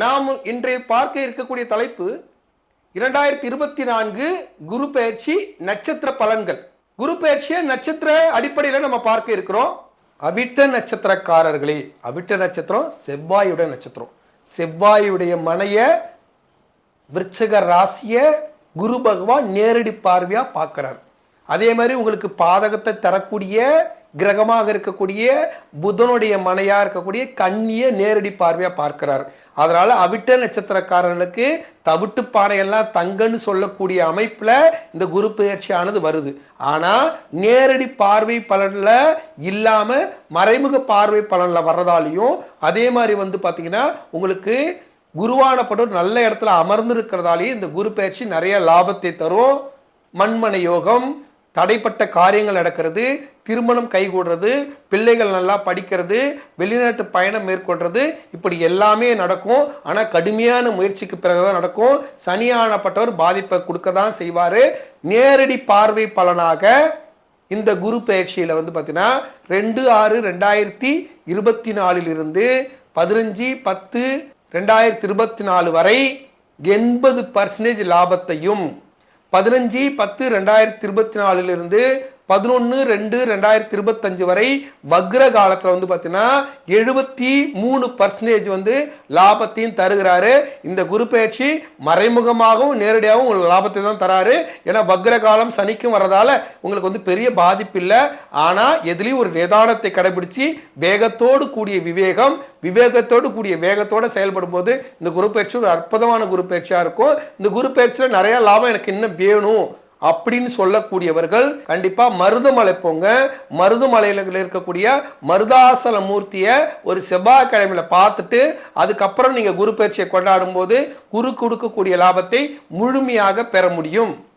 நாம் இன்றைய பார்க்க இருக்கக்கூடிய தலைப்பு இரண்டாயிரத்தி இருபத்தி நான்கு குரு பயிற்சி நட்சத்திர பலன்கள். குரு பயிற்சியை நட்சத்திர அடிப்படையில் நம்ம பார்க்க இருக்கிறோம். அவிட்ட நட்சத்திரக்காரர்களே அவிட்ட நட்சத்திரம் செவ்வாயுடைய நட்சத்திரம். செவ்வாயுடைய மனைய விருச்சக ராசியை குரு பகவான் நேரடி பார்வையாக பார்க்குறார். அதே மாதிரி உங்களுக்கு பாதகத்தை தரக்கூடிய கிரகமாக இருக்கக்கூடிய புதனுடைய மனையாக இருக்கக்கூடிய கண்ணியை நேரடி பார்வையாக பார்க்கிறார். அதனால் அவிட்ட நட்சத்திரக்காரர்களுக்கு தவிட்டு பாறையெல்லாம் தங்கன்னு சொல்லக்கூடிய அமைப்பில் இந்த குரு பயிற்சியானது வருது. ஆனால் நேரடி பார்வை பலனில் இல்லாமல் மறைமுக பார்வை பலனில் வர்றதாலையும் அதே மாதிரி வந்து பார்த்திங்கன்னா உங்களுக்கு குருவானப்படும் நல்ல இடத்துல அமர்ந்திருக்கிறதாலேயே இந்த குரு பயிற்சி நிறைய லாபத்தை தரும். மண்மனை யோகம் தடைப்பட்ட காரியங்கள் நடக்கிறது திருமணம் கைகூடுறது பிள்ளைகள் நல்லா படிக்கிறது வெளிநாட்டு பயணம் மேற்கொள்றது இப்படி எல்லாமே நடக்கும். ஆனால் கடுமையான முயற்சிக்கு பிறகுதான் நடக்கும். சனியானப்பட்டவர் பாதிப்பை கொடுக்க தான் செய்வார். நேரடி பார்வை பலனாக இந்த குரு பயிற்சியில் வந்து பார்த்தீங்கன்னா ரெண்டு ஆறு ரெண்டாயிரத்தி இருபத்தி நாலிலிருந்து பதினஞ்சு பத்து ரெண்டாயிரத்தி இருபத்தி நாலு வரை எண்பது பர்சன்டேஜ் லாபத்தையும் பதினஞ்சு பத்து ரெண்டாயிரத்தி இருபத்தி நாலுலேருந்து பதினொன்று ரெண்டு ரெண்டாயிரத்தி இருபத்தஞ்சு வரை வக்ர காலத்தில் வந்து பார்த்தீங்கன்னா எழுபத்தி மூணு பர்சன்டேஜ் வந்து லாபத்தையும் தருகிறாரு. இந்த குரு பயிற்சி மறைமுகமாகவும் நேரடியாகவும் உங்களுக்கு லாபத்தை தான் தராரு. ஏன்னா வக்ர காலம் சனிக்கும் வரதால உங்களுக்கு வந்து பெரிய பாதிப்பு இல்லை. ஆனால் எதுலேயும் ஒரு நிதானத்தை கடைபிடிச்சு வேகத்தோடு கூடிய விவேகம் விவேகத்தோடு கூடிய வேகத்தோடு செயல்படும் போது இந்த குரு பயிற்சி ஒரு அற்புதமான குரு பயிற்சியாக இருக்கும். இந்த குரு பயிற்சியில் நிறையா லாபம் எனக்கு இன்னும் வேணும். அப்படின்னு சொல்லக்கூடியவர்கள் கண்டிப்பா மருதமலை போங்க. மருதமலையில இருக்கக்கூடிய மருதாசல மூர்த்தியை ஒரு செவ்வாய்க்கிழமையில பார்த்துட்டு அதுக்கப்புறம் நீங்க குரு பயிற்சியை கொண்டாடும் போது குரு கொடுக்கக்கூடிய லாபத்தை முழுமையாக பெற முடியும்.